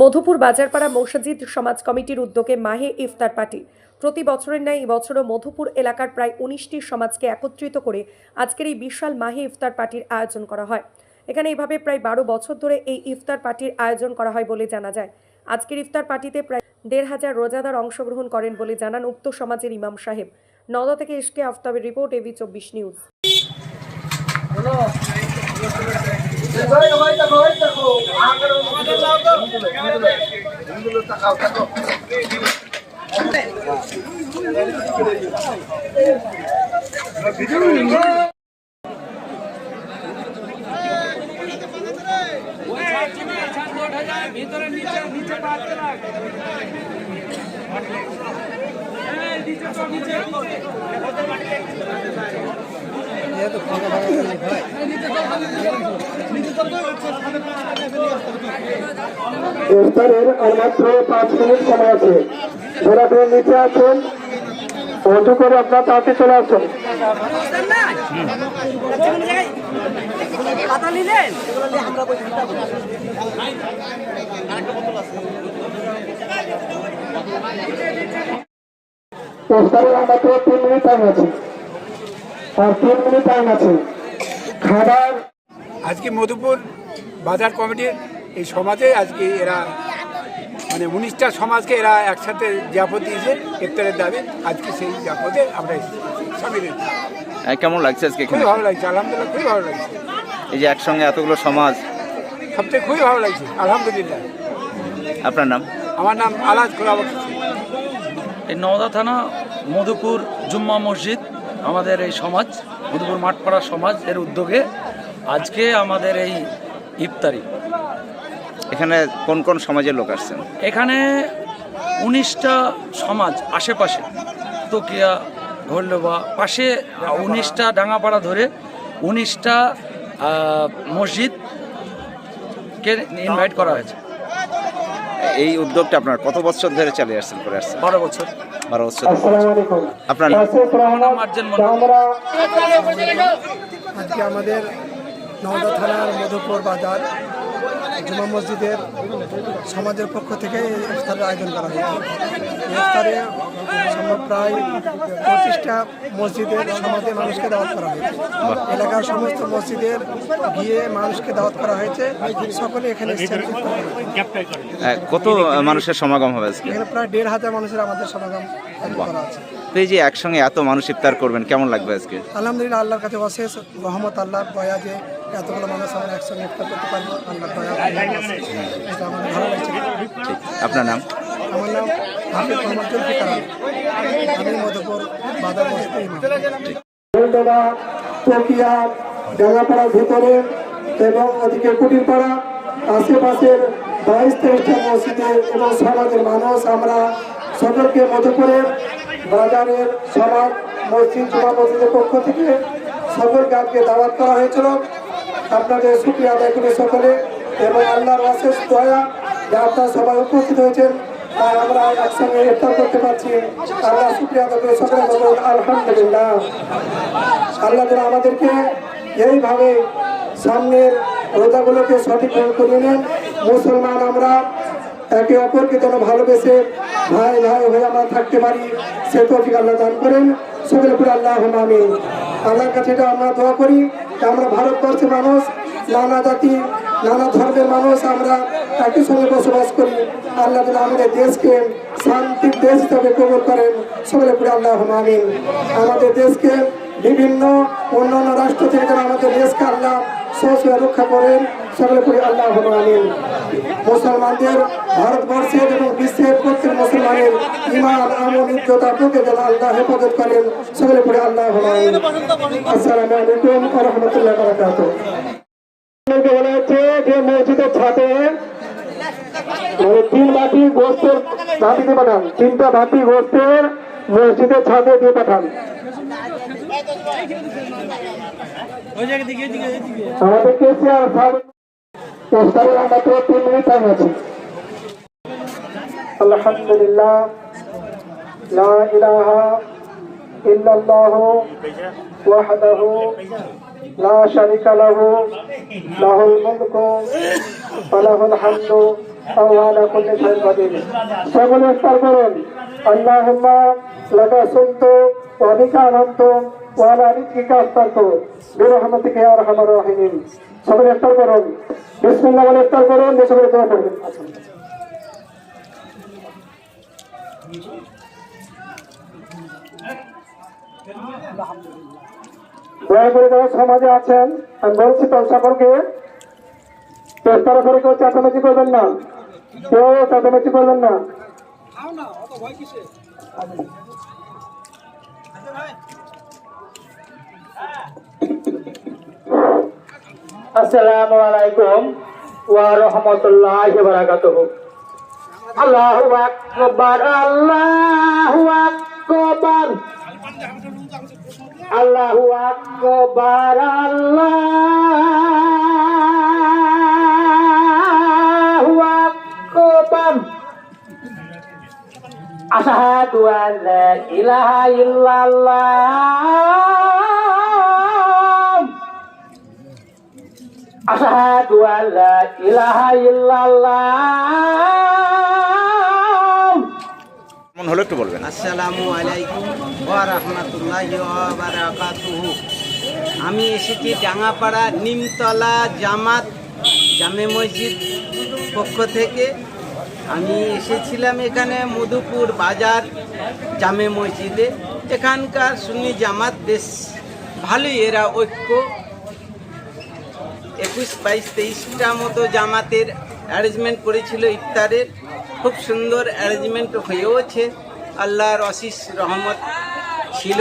মধুপুর বাজারপাড়া মৌসাজিদ সমাজ কমিটির উদ্যোগে মাহে ইফতার পার্টি। প্রতি বছরের ন্যায় এবছরও মধুপুর এলাকার প্রায় উনিশটি সমাজকে একত্রিত করে আজকের এই বিশাল মাহে ইফতার পার্টির আয়োজন করা হয়। এখানে এইভাবে প্রায় বারো বছর ধরে এই ইফতার পার্টির আয়োজন করা হয় বলে জানা যায়। আজকের ইফতার পার্টিতে প্রায় দেড় হাজার রোজাদার অংশগ্রহণ করেন বলে জানান উক্ত সমাজের ইমাম সাহেব। নওদা থেকে ইশকে আফতাবের রিপোর্ট এবি চব্বিশ নিউজ। ভিতরে নিচে নিচে পাচ্ছে না নিচে নিচে। ইফতারের আর মাত্র পাঁচ মিনিট সময় আছে। যারা আপনি নিচে আছেন অটো করে আপনার তাড়াতাড়ি চলে আসুন। ইফতারের আর মাত্র তিন মিনিট টাইম আছে। আর তিন মিনিট টাইম আছে। খাবার আজকে মধুপুর বাজার কমিটির এই সমাজে আজকে এরা মানে উনিশটা সমাজকে এরা একসাথে জাপত দিয়েছে ইফতারের দাবি। আজকে সেই জাপতে আমরা সামিল হ্যাঁ, কেমন লাগছে আজকে খুবই ভালো লাগছে আলহামদুলিল্লাহ খুবই ভালো লাগছে। এই যে একসঙ্গে এতগুলো সমাজ। সবথেকে খুবই ভালো লাগছে আলহামদুলিল্লাহ। আপনার নাম? আমার নাম আলাজ খোলাবক এই নওদা থানা মধুপুর জুম্মা মসজিদ। আমাদের এই সমাজ মধুপুর মাঠপাড়া সমাজ এর উদ্যোগে আজকে আমাদের এই ইফতারি। এখানে কোন কোন সমাজের লোক আসছেন? এখানে উনিশটা সমাজ আশেপাশে তকিয়া ঘরলোবা পাশে উনিশটা ডাঙাপাড়া ধরে উনিশটা মসজিদকে ইনভাইট করা হয়েছে। এই উদ্যোগটা আপনার কত বছর ধরে চালিয়ে আসছেন করে আসছেন? বারো বছর। বারো বছর আপনার আজকে আমাদের নওদা থানার মধুপুর বাজার জুমা মসজিদের সমাজের পক্ষ থেকে এই ইফতারের আয়োজন করা হয়েছে। ইফতারে প্রায় পঁচিশটা মসজিদের সমাজের মানুষকে দাওয়াত করা হয়েছে। এলাকার সমস্ত মসজিদের গিয়ে মানুষকে দাওয়াত করা হয়েছে। সকলে এখানে কত মানুষের সমাগম হবে এখানে প্রায় দেড় হাজার মানুষের আমাদের সমাগম করা আছে। এই যে একসঙ্গে এত মানুষ ইফতার করবেন কেমন লাগবে আজকে? আলহামদুলিল্লাহ আল্লাহর কাছে অশেষ রহমত আল্লাহ দয়া যে এতগুলো মানুষ আমরা একসঙ্গে ইফতার করতে পারব আল্লাহ দয়া এটা আমাদের ভালো লাগছে। ঠিক। আপনার নাম? আমার নাম হাফিজ মোহাম্মদ জুলফিকার। আমি মধুপুর বাজার বসতে তকিয়া ডাঙ্গাপাড়ার ভিতরে এবং ওদিকে কুটিরপাড়া আশেপাশের বাইশ তেইশটা মসজিদে এবং সমাজের মানুষ আমরা সকলকে মধুপুরের বাজারের সমাজ মসজিদ জমা মসজিদের পক্ষ থেকে সকলকে আজকে দাওয়াত করা হয়েছিল। আপনাদের সুক্রিয়া আদায় করে সকলে এবং আল্লাহর অশেষ দয়া যে আপনারা সবাই উপস্থিত হয়েছেন, তাই আমরা একসঙ্গে ইফতার করতে পারছি। আল্লাহ শুক্রিয়া আদায় করে সকলে বলুন, আলহামদুলিল্লাহ। আল্লাহ যেন আমাদেরকে এইভাবে সামনের রোজাগুলোকে সঠিকভাবে করিয়ে নেন। মুসলমান আমরা একে অপরকে যেন ভালোবেসে ভাই ভাই হয়ে আমরা থাকতে পারি। সে তৌফিক আল্লাহ দান করেন। সকলে পুরো আল্লাহ আমিন। আল্লাহর কাছে এটা আমরা দোয়া করি আমরা ভারতবর্ষের মানুষ, নানা জাতি, নানা ধর্মের মানুষ আমরা একই সঙ্গে বসবাস করি। আল্লাহ যেন আমাদের দেশকে শান্তির দেশ হিসাবে কবর করেন। সকলে পুরো আল্লাহ আমিন। আমাদের দেশকে বিভিন্ন অন্যান্য রাষ্ট্র থেকে আমাদের দেশকে আল্লাহ সহসে রক্ষা করেন। সকলে করে আল্লাহ আমিন। মুসলমানদের ভারতবর্ষের এবং বিশ্বের প্রত্যেক মুসলমানের ইমান আমল, ইজ্জত আপনাকে যেন আল্লাহ হেফাজত করেন, সকলে করে আল্লাহ আমিন। আসসালামু আলাইকুম রাহমাতুল্লাহি মানে তিন পাঠান। তিনটা ভাতি দিয়ে পাঠান। আমাদের প্রস্তাবের মাত্র তিন মিনিট টাইম আছে আলহামদুলিল্লাহ, লা ইলাহা ইল্লাল্লাহু ওয়াহদাহু লা শারিকা লাহু, লাহুল মুলকু ওয়ালাহুল হামদু আল্লাহ কুল্লি শাইইন কাদির। সকলে পাঠ করুন ওয়া আলা রিজকিকা আফতারতু বিরহমাতিকা ইয়া আরহামার রাহিমিন। সকলে ইফতার করুন। বিসমিল্লাহ বলে ইফতার করুন দেশে বলে দোয়া করবেন দয়া করে যারা সমাজে আছেন, আমি বলছি তো সকলকে চেষ্টার করে কেউ চেঁচামেচি করবেন না। কেউ চেঁচামেচি করবেন না। আসসালামু আলাইকুম ওয়া রাহমাতুল্লাহি ওয়া বারাকাতুহু। আল্লাহু আকবার আল্লাহু আকবার। আল্লাহু আকবার আল্লাহু আকবার। আশহাদু আন লা ইলাহা ইল্লাল্লাহ। আশহাদু আন লা ইলাহা ইল্লাল্লাহ। কেমন হলো একটু বলবেন। আসসালামু আলাইকুম ওয়া রাহমাতুল্লাহি ওয়া বারাকাতুহু। আমি এসেছি ডাঙ্গাপাড়া নিমতলা জামাত জামে মসজিদ পক্ষ থেকে। আমি এসেছিলাম এখানে মধুপুর বাজার জামে মসজিদে। এখানকার সুন্নি জামাত বেশ ভালোই এরা ঐক্য। একুশ বাইশ তেইশটা মতো জামাতের অ্যারেঞ্জমেন্ট করেছিল ইফতারের। খুব সুন্দর অ্যারেঞ্জমেন্ট হয়েওছে। আল্লাহর অশিস রহমত ছিল।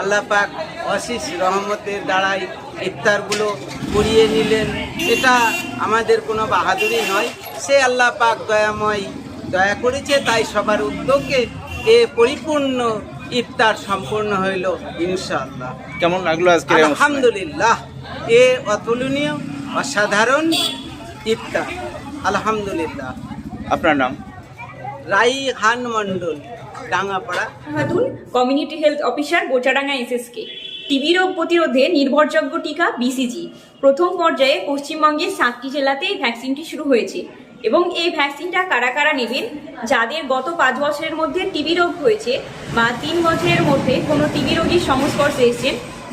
আল্লাহ পাক অশিস রহমতের দ্বারাই ইফতারগুলো করিয়ে নিলেন। এটা আমাদের কোনো বাহাদুরি নয়। সে আল্লাহ পাক দয়াময় দয়া করেছে তাই সবার উদ্যোগে এ পরিপূর্ণ ইফতার সম্পূর্ণ হইল ইনশাআল্লাহ। কেমন লাগল আজকে আলহামদুলিল্লাহ। এ অতুলনীয় অসাধারণ ইফতার। আলহামদুলিল্লাহ। আপনার নাম? Rai Khan Mondal Dangapara. Khatun community health officer Bochadanga SSK. TB রোগ প্রতিরোধে নির্ভরযোগ্য টিকা বিসিজি। প্রথম পর্যায়ে পশ্চিমবঙ্গের সাতটি জেলাতে এই ভ্যাকসিনটি শুরু হয়েছে। এবং এই ভ্যাকসিনটা কারা কারা নেবেন যাদের গত পাঁচ বছরের মধ্যে টিবি রোগ হয়েছে বা তিন বছরের মধ্যে কোনো টিবি রোগীর সংস্পর্শে এসেছেন